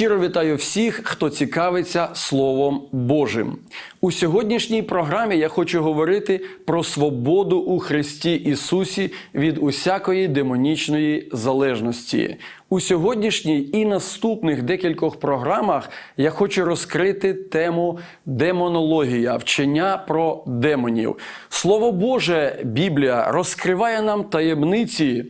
Щиро вітаю всіх, хто цікавиться Словом Божим. У сьогоднішній програмі я хочу говорити про свободу у Христі Ісусі від усякої демонічної залежності. У сьогоднішній і наступних декількох програмах я хочу розкрити тему демонологія, вчення про демонів. Слово Боже, Біблія розкриває нам таємниці.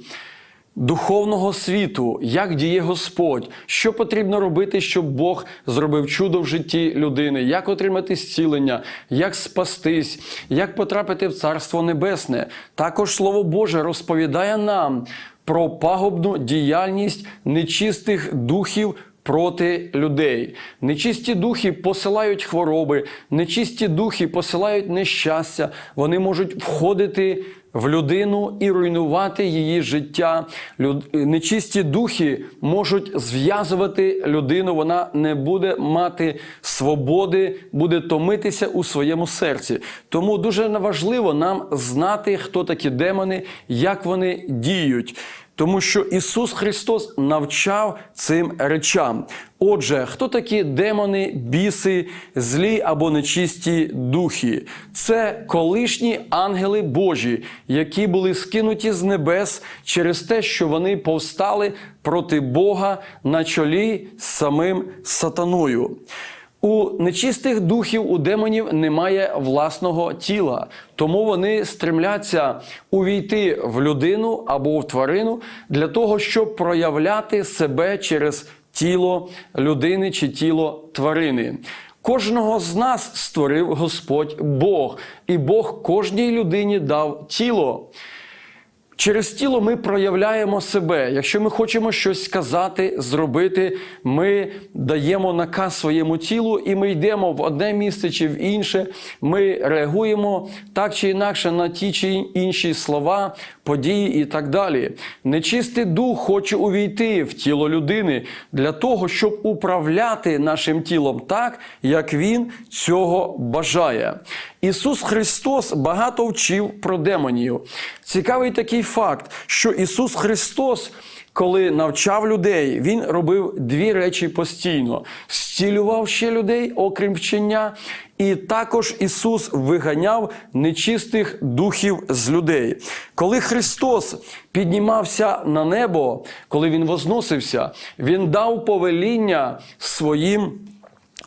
Духовного світу, як діє Господь, що потрібно робити, щоб Бог зробив чудо в житті людини, як отримати зцілення, як спастись, як потрапити в Царство Небесне. Також Слово Боже розповідає нам про пагубну діяльність нечистих духів. Проти людей. Нечисті духи посилають хвороби, нечисті духи посилають нещастя, вони можуть входити в людину і руйнувати її життя. Нечисті духи можуть зв'язувати людину, вона не буде мати свободи, буде томитися у своєму серці. Тому дуже важливо нам знати, хто такі демони, як вони діють. Тому що Ісус Христос навчав цим речам. Отже, хто такі демони, біси, злі або нечисті духи? Це колишні ангели Божі, які були скинуті з небес через те, що вони повстали проти Бога на чолі з самим сатаною. У нечистих духів, у демонів немає власного тіла, тому вони стремляться увійти в людину або в тварину для того, щоб проявляти себе через тіло людини чи тіло тварини. Кожного з нас створив Господь Бог, і Бог кожній людині дав тіло. Через тіло ми проявляємо себе. Якщо ми хочемо щось сказати, зробити, ми даємо наказ своєму тілу, і ми йдемо в одне місце чи в інше. Ми реагуємо так чи інакше на ті чи інші слова, події і так далі. Нечистий дух хоче увійти в тіло людини для того, щоб управляти нашим тілом так, як він цього бажає. Ісус Христос багато вчив про демонів. Цікавий такий факт, що Ісус Христос, коли навчав людей, Він робив дві речі постійно: зцілював ще людей, окрім вчення, і також Ісус виганяв нечистих духів з людей. Коли Христос піднімався на небо, коли Він возносився, Він дав повеління своїм.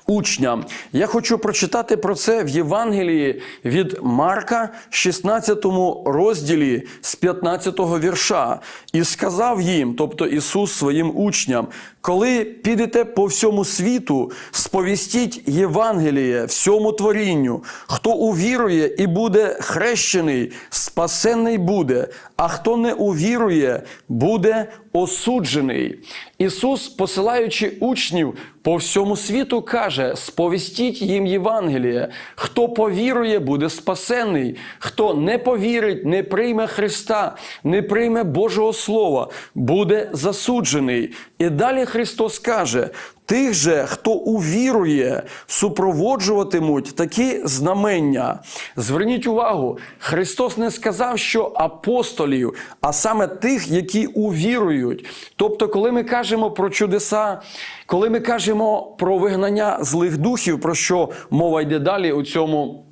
Учням я хочу прочитати про це в Євангелії від Марка, 16 розділі з 15 вірша, і сказав їм, тобто Ісус своїм учням, коли підете по всьому світу, сповістіть Євангеліє всьому творінню, хто увірує і буде хрещений, спасенний буде, а хто не увірує, буде осуджений. Ісус, посилаючи учнів по всьому світу, каже: сповістіть їм Євангеліє. Хто повірує, буде спасений, Хто не повірить, не прийме Христа, не прийме Божого Слова, буде засуджений. І далі Христос каже: Тих же, хто увірує, супроводжуватимуть такі знамення. Зверніть увагу, Христос не сказав, що апостолів, а саме тих, які увірують. Тобто, коли ми кажемо про чудеса, коли ми кажемо про вигнання злих духів, про що мова йде далі у цьому.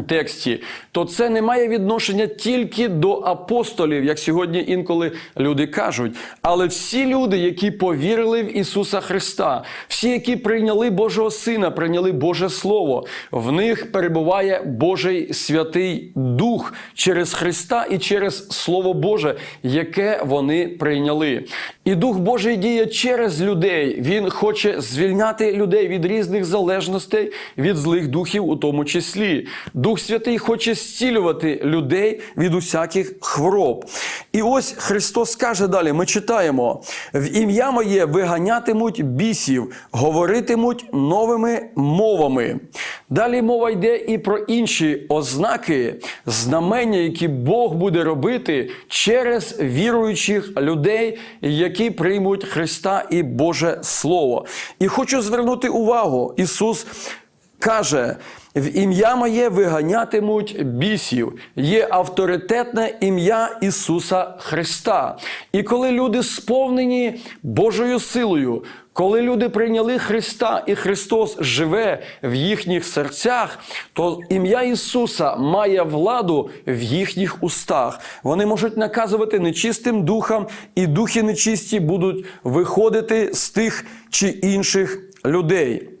Тексті, то це не має відношення тільки до апостолів, як сьогодні інколи люди кажуть. Але всі люди, які повірили в Ісуса Христа, всі, які прийняли Божого Сина, прийняли Боже Слово, в них перебуває Божий Святий Дух через Христа і через Слово Боже, яке вони прийняли. І Дух Божий діє через людей. Він хоче звільняти людей від різних залежностей, від злих духів, у тому числі. Дух Святий хоче зцілювати людей від усяких хвороб. І ось Христос каже далі: ми читаємо: в ім'я моє виганятимуть бісів, говоритимуть новими мовами. Далі мова йде і про інші ознаки, знамення, які Бог буде робити через віруючих людей, які приймуть Христа і Боже Слово. І хочу звернути увагу, Ісус каже: в ім'я моє виганятимуть бісів. Є авторитетне ім'я Ісуса Христа. І коли люди сповнені Божою силою, коли люди прийняли Христа і Христос живе в їхніх серцях, то ім'я Ісуса має владу в їхніх устах. Вони можуть наказувати нечистим духам, і духи нечисті будуть виходити з тих чи інших людей.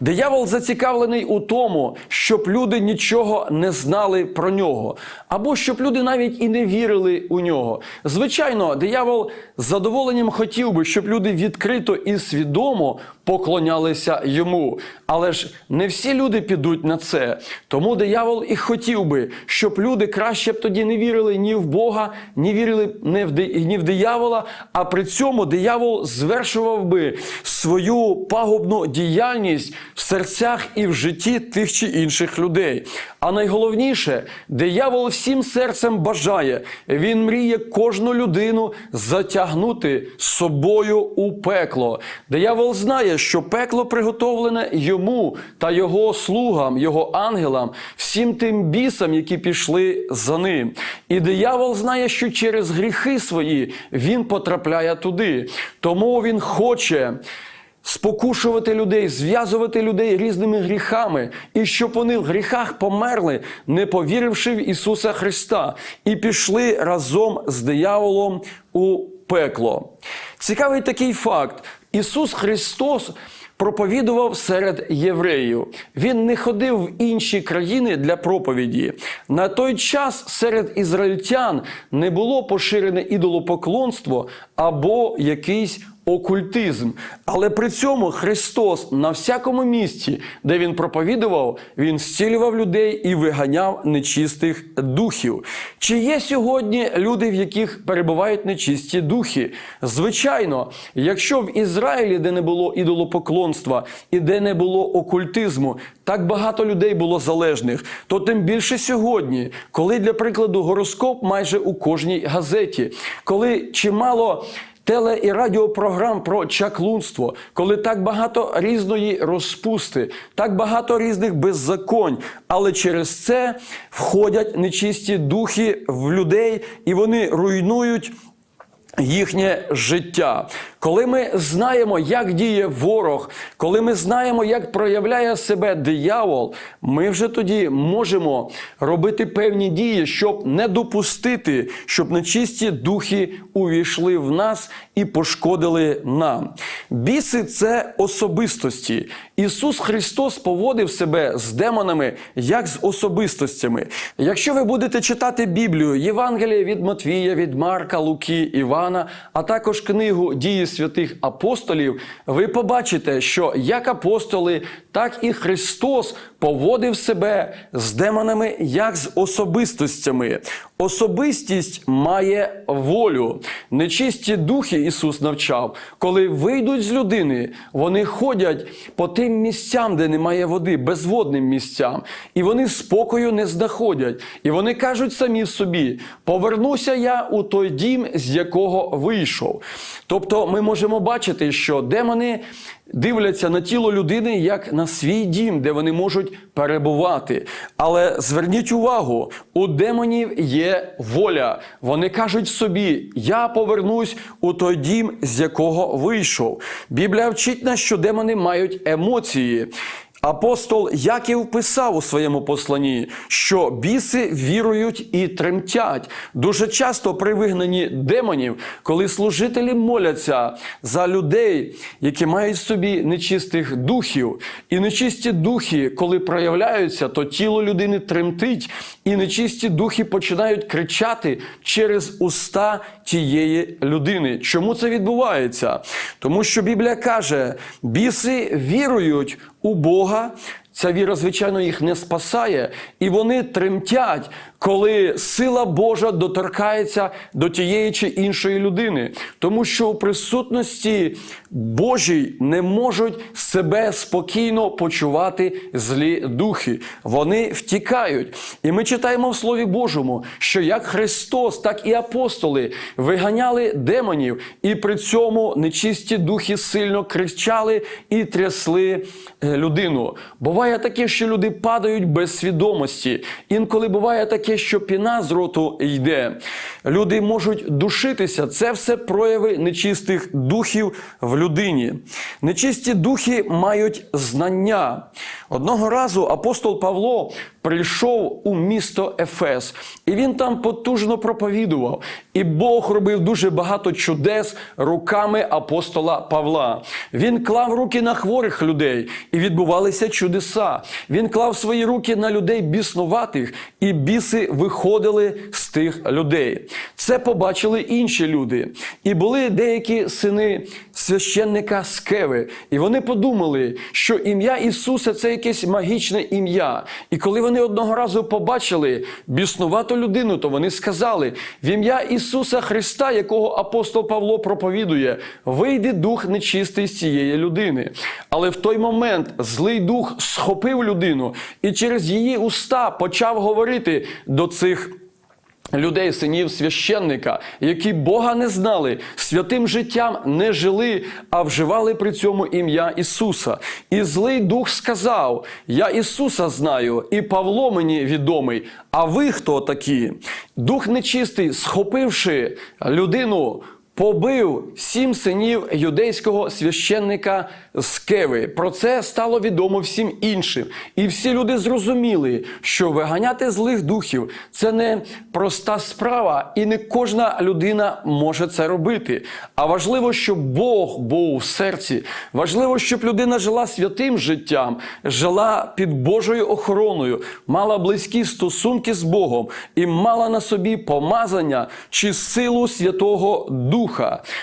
Диявол зацікавлений у тому, щоб люди нічого не знали про нього, або щоб люди навіть і не вірили у нього. Звичайно, диявол з задоволенням хотів би, щоб люди відкрито і свідомо поклонялися йому. Але ж не всі люди підуть на це. Тому диявол і хотів би, щоб люди краще б тоді не вірили ні в Бога, ні вірили не в ні в диявола. А при цьому диявол звершував би свою пагубну діяльність в серцях і в житті тих чи інших людей. А найголовніше, диявол всім серцем бажає, він мріє кожну людину затягнути собою у пекло. Диявол знає, що пекло приготовлене йому та його слугам, його ангелам, всім тим бісам, які пішли за ним. І диявол знає, що через гріхи свої він потрапляє туди. Тому він хоче спокушувати людей, зв'язувати людей різними гріхами, і щоб вони в гріхах померли, не повіривши в Ісуса Христа, і пішли разом з дияволом у пекло. Цікавий такий факт: Ісус Христос. Проповідував серед євреїв. Він не ходив в інші країни для проповіді. На той час серед ізраїльтян не було поширене ідолопоклонство або якийсь окультизм. Але при цьому Христос на всякому місці, де він проповідував, він зцілював людей і виганяв нечистих духів. Чи є сьогодні люди, в яких перебувають нечисті духи? Звичайно, якщо в Ізраїлі, де не було ідолопоклонства і де не було окультизму, так багато людей було залежних, то тим більше сьогодні, коли для прикладу гороскоп майже у кожній газеті, коли чимало теле і радіопрограм про чаклунство, коли так багато різної розпусти, так багато різних беззаконь, але через це входять нечисті духи в людей і вони руйнують. Їхнє життя, коли ми знаємо, як діє ворог, коли ми знаємо, як проявляє себе диявол, ми вже тоді можемо робити певні дії, щоб не допустити, щоб нечисті духи увійшли в нас і пошкодили нам. Біси це особистості. Ісус Христос поводив себе з демонами як з особистостями. Якщо ви будете читати Біблію, Євангеліє від Матвія, від Марка, Луки, Івана, а також книгу Дії святих апостолів, ви побачите, що як апостоли, так і Христос поводив себе з демонами як з особистостями. Особистість має волю. Нечисті духи Ісус навчав, коли вийдуть з людини, вони ходять по тим місцям, де немає води, безводним місцям, і вони спокою не знаходять. І вони кажуть самі собі: повернуся я у той дім, з якого вийшов. Тобто, ми можемо бачити, що демони дивляться на тіло людини як на свій дім, де вони можуть перебувати. Але зверніть увагу, у демонів є воля. Вони кажуть собі: я повернусь у той дім, з якого вийшов. Біблія вчить нас, що демони мають емоції. Апостол Яків писав у своєму посланні, що біси вірують і тремтять. Дуже часто при вигнанні демонів, коли служителі моляться за людей, які мають в собі нечистих духів, і нечисті духи, коли проявляються, то тіло людини тремтить, і нечисті духи починають кричати через уста тієї людини. Чому це відбувається? Тому що Біблія каже: біси вірують у Бога. Ця віра, звичайно, їх не спасає, і вони тремтять, коли сила Божа доторкається до тієї чи іншої людини, тому що у присутності Божій не можуть себе спокійно почувати злі духи. Вони втікають. І ми читаємо в Слові Божому, що як Христос, так і апостоли виганяли демонів, і при цьому нечисті духи сильно кричали і трясли е, людину. Буває таке, що люди падають без свідомості. Інколи буває таке, що піна з роту йде. Люди можуть душитися. Це все прояви нечистих духів в людині. Нечисті духи мають знання. Одного разу апостол Павло прийшов у місто Ефес, і він там потужно проповідував. І Бог робив дуже багато чудес руками апостола Павла. Він клав руки на хворих людей, і відбувалися чудеса. Він клав свої руки на людей біснуватих, і біси виходили з тих людей. Це побачили інші люди. І були деякі сини священника Скеви, і вони подумали, що ім'я Ісуса це якесь магічне ім'я. І коли вони одного разу побачили біснувату людину, то вони сказали: в ім'я Ісуса Христа, якого апостол Павло проповідує, вийде дух нечистий з цієї людини. Але в той момент злий дух схопив людину і через її уста почав говорити до цих. Людей, синів священника, які Бога не знали, святим життям не жили, а вживали при цьому ім'я Ісуса. І злий дух сказав: Я Ісуса знаю, і Павло мені відомий. А ви хто такі? Дух нечистий, схопивши людину, побив сім синів юдейського священника Скеви. Про це стало відомо всім іншим. І всі люди зрозуміли, що виганяти злих духів це не проста справа, і не кожна людина може це робити. А важливо, щоб Бог був в серці. Важливо, щоб людина жила святим життям, жила під Божою охороною, мала близькі стосунки з Богом і мала на собі помазання чи силу Святого Духа.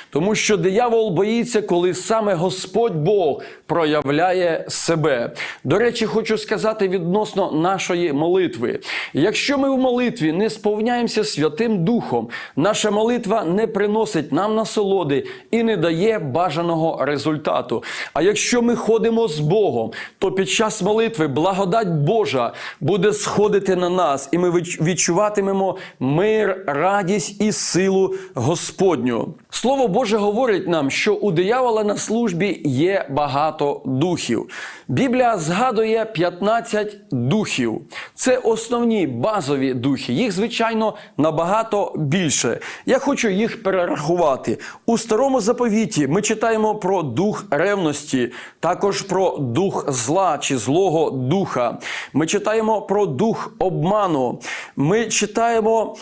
Тому що диявол боїться, коли саме Господь Бог проявляє себе. До речі, хочу сказати відносно нашої молитви. Якщо ми в молитві не сповняємося Святим Духом, наша молитва не приносить нам насолоди і не дає бажаного результату. А якщо ми ходимо з Богом, то під час молитви благодать Божа буде сходити на нас, і ми відчуватимемо мир, радість і силу Господню. Слово Боже говорить нам, що у диявола на службі є багато духів. Біблія згадує 15 духів. Це основні базові духи. Їх, звичайно, набагато більше. Я хочу їх перерахувати. У старому заповіті ми читаємо про дух ревності, також про дух зла чи злого духа. Ми читаємо про дух обману. Ми читаємо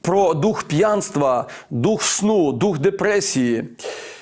про дух п'янства, дух сну, дух депресії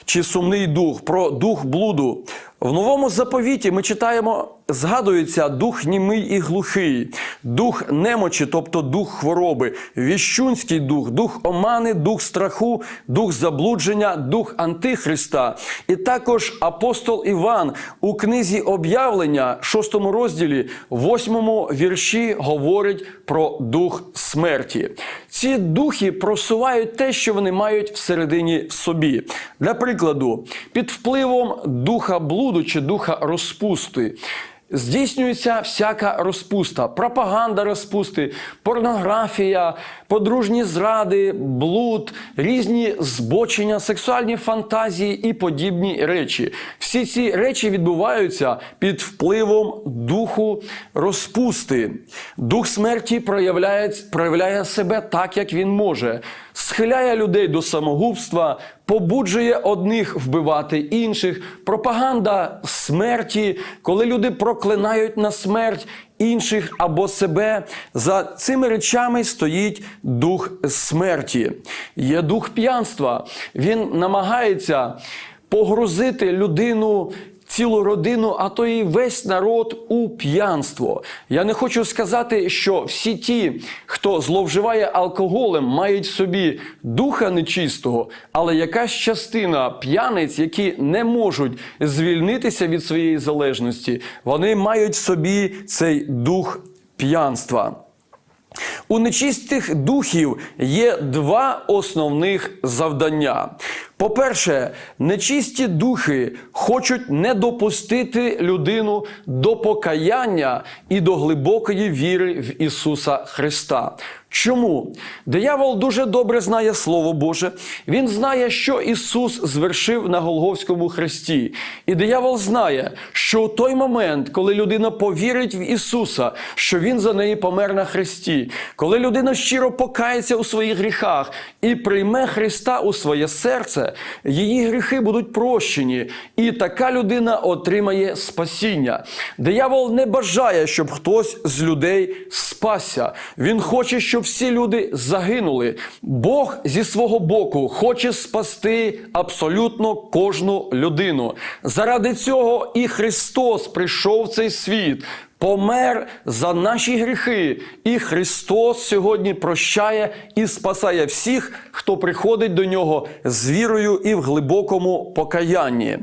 чи сумний дух, про дух блуду. В новому заповіті ми читаємо, згадується дух німий і глухий, дух немочі, тобто дух хвороби, віщунський дух, дух омани, дух страху, дух заблудження, дух антихриста. І також апостол Іван у книзі об'явлення, 6 розділі, 8 вірші говорить про дух смерті. Ці духи просувають те, що вони мають всередині собі. Для прикладу, під впливом духа блуду чи духа розпусти. Здійснюється всяка розпуста, пропаганда розпусти, порнографія, подружні зради, блуд, різні збочення, сексуальні фантазії і подібні речі. Всі ці речі відбуваються під впливом духу розпусти. Дух смерті проявляє, проявляє себе так, як він може, схиляє людей до самогубства, побуджує одних вбивати інших, пропаганда смерті, коли люди проклинають на смерть інших або себе. За цими речами стоїть дух смерті. Є дух п'янства. Він намагається погрузити людину. Цілу родину, а то і весь народ у п'янство. Я не хочу сказати, що всі ті, хто зловживає алкоголем, мають собі духа нечистого, але якась частина п'яниць, які не можуть звільнитися від своєї залежності, вони мають собі цей дух п'янства. У нечистих духів є два основних завдання. По-перше, нечисті духи хочуть не допустити людину до покаяння і до глибокої віри в Ісуса Христа. Чому? Диявол дуже добре знає Слово Боже. Він знає, що Ісус звершив на Голговському хресті. І диявол знає, що у той момент, коли людина повірить в Ісуса, що Він за неї помер на хресті, коли людина щиро покається у своїх гріхах і прийме Христа у своє серце, її гріхи будуть прощені, і така людина отримає спасіння. Диявол не бажає, щоб хтось з людей спасся. Він хоче, щоб всі люди загинули. Бог зі свого боку хоче спасти абсолютно кожну людину. Заради цього і Христос прийшов в цей світ. Помер за наші гріхи, і Христос сьогодні прощає і спасає всіх, хто приходить до нього з вірою і в глибокому покаянні.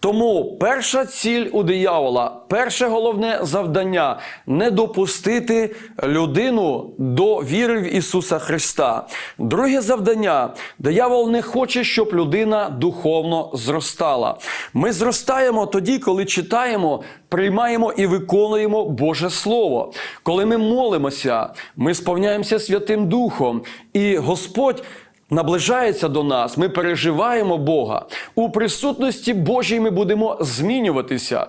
Тому перша ціль у диявола, перше головне завдання не допустити людину до віри в Ісуса Христа. Друге завдання диявол не хоче, щоб людина духовно зростала. Ми зростаємо тоді, коли читаємо, приймаємо і виконуємо Боже Слово. Коли ми молимося, ми сповняємося Святим Духом, і Господь. Наближається до нас, ми переживаємо Бога. У присутності Божій ми будемо змінюватися.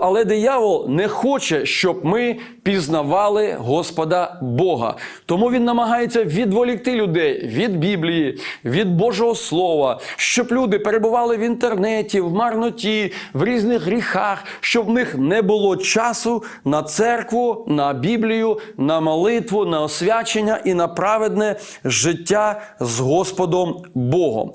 Але диявол не хоче, щоб ми пізнавали Господа Бога. Тому він намагається відволікти людей від Біблії, від Божого Слова, щоб люди перебували в інтернеті, в марноті, в різних гріхах, щоб в них не було часу на церкву, на Біблію, на молитву, на освячення і на праведне життя з Господом Богом.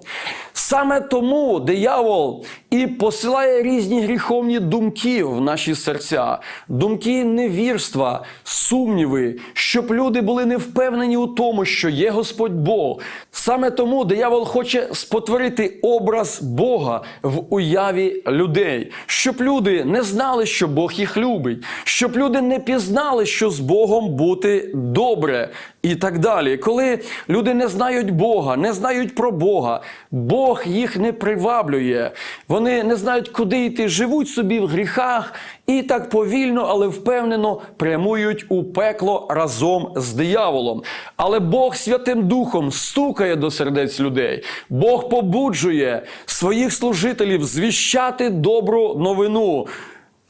Саме тому диявол і посилає різні гріховні думки в наші серця, думки невірства, сумніви, щоб люди були не впевнені у тому, що є Господь Бог. Саме тому диявол хоче спотворити образ Бога в уяві людей, щоб люди не знали, що Бог їх любить, щоб люди не пізнали, що з Богом бути добре. І так далі. Коли люди не знають Бога, не знають про Бога, Бог їх не приваблює. Вони не знають, куди йти, живуть собі в гріхах і так повільно, але впевнено прямують у пекло разом з дияволом. Але Бог Святим Духом стукає до сердець людей. Бог побуджує своїх служителів звіщати добру новину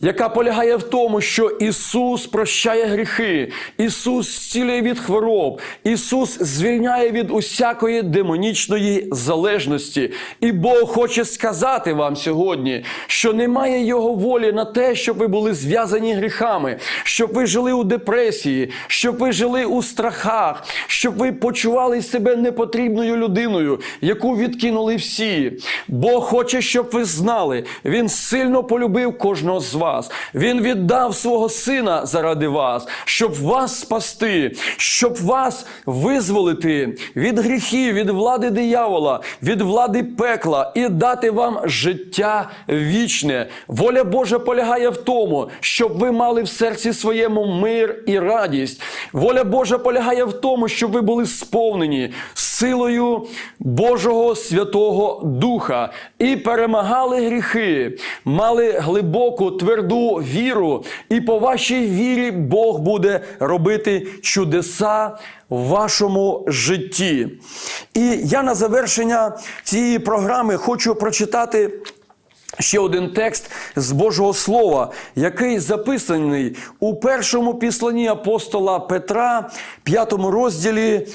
яка полягає в тому, що Ісус прощає гріхи, Ісус зцілює від хвороб, Ісус звільняє від усякої демонічної залежності. І Бог хоче сказати вам сьогодні, що немає Його волі на те, щоб ви були зв'язані гріхами, щоб ви жили у депресії, щоб ви жили у страхах, щоб ви почували себе непотрібною людиною, яку відкинули всі. Бог хоче, щоб ви знали, Він сильно полюбив кожного з вас. Він віддав свого сина заради вас, щоб вас спасти, щоб вас визволити від гріхів, від влади диявола, від влади пекла і дати вам життя вічне. Воля Божа полягає в тому, щоб ви мали в серці своєму мир і радість. Воля Божа полягає в тому, щоб ви були сповнені силою Божого Святого Духа і перемагали гріхи, мали глибоку тверду віру, і по вашій вірі Бог буде робити чудеса в вашому житті. І я на завершення цієї програми хочу прочитати. Ще один текст з Божого Слова, який записаний у першому післанні апостола Петра, п'ятому розділі,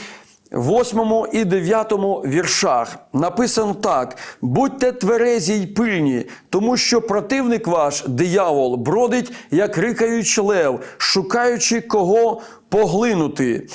восьмому і дев'ятому віршах. Написано так: будьте тверезі й пильні, тому що противник ваш, диявол, бродить, як рикаючий лев, шукаючи кого поглинути.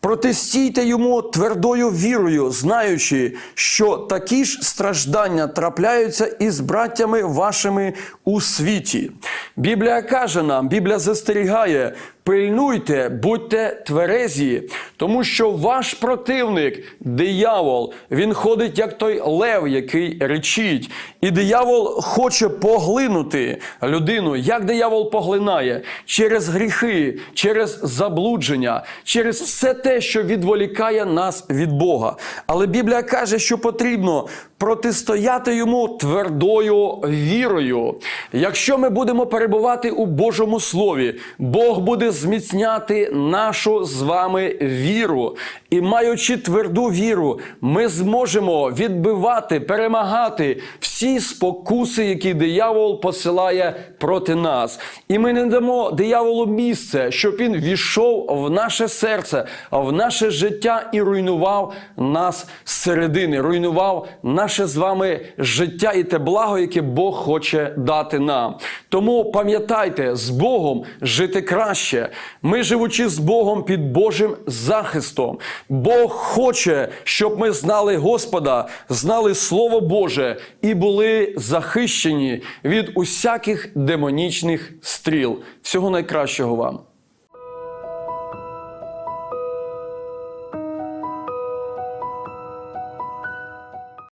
Протистійте йому твердою вірою, знаючи, що такі ж страждання трапляються із браттями вашими у світі. Біблія каже нам, Біблія застерігає. Пильнуйте, будьте тверезі, тому що ваш противник, диявол, він ходить як той лев, який речить. І диявол хоче поглинути людину. Як диявол поглинає? Через гріхи, через заблудження, через все те, що відволікає нас від Бога. Але Біблія каже, що потрібно протистояти йому твердою вірою. Якщо ми будемо перебувати у Божому Слові, Бог буде зміцняти нашу з вами віру. І маючи тверду віру, ми зможемо відбивати, перемагати всі спокуси, які диявол посилає проти нас. І ми не дамо дияволу місце, щоб він війшов в наше серце, в наше життя і руйнував нас зсередини, руйнував наше з вами життя і те благо, яке Бог хоче дати нам. Тому пам'ятайте, з Богом жити краще. Ми, живучи з Богом під Божим захистом, Бог хоче, щоб ми знали Господа, знали Слово Боже і були захищені від усяких демонічних стріл. Всього найкращого вам.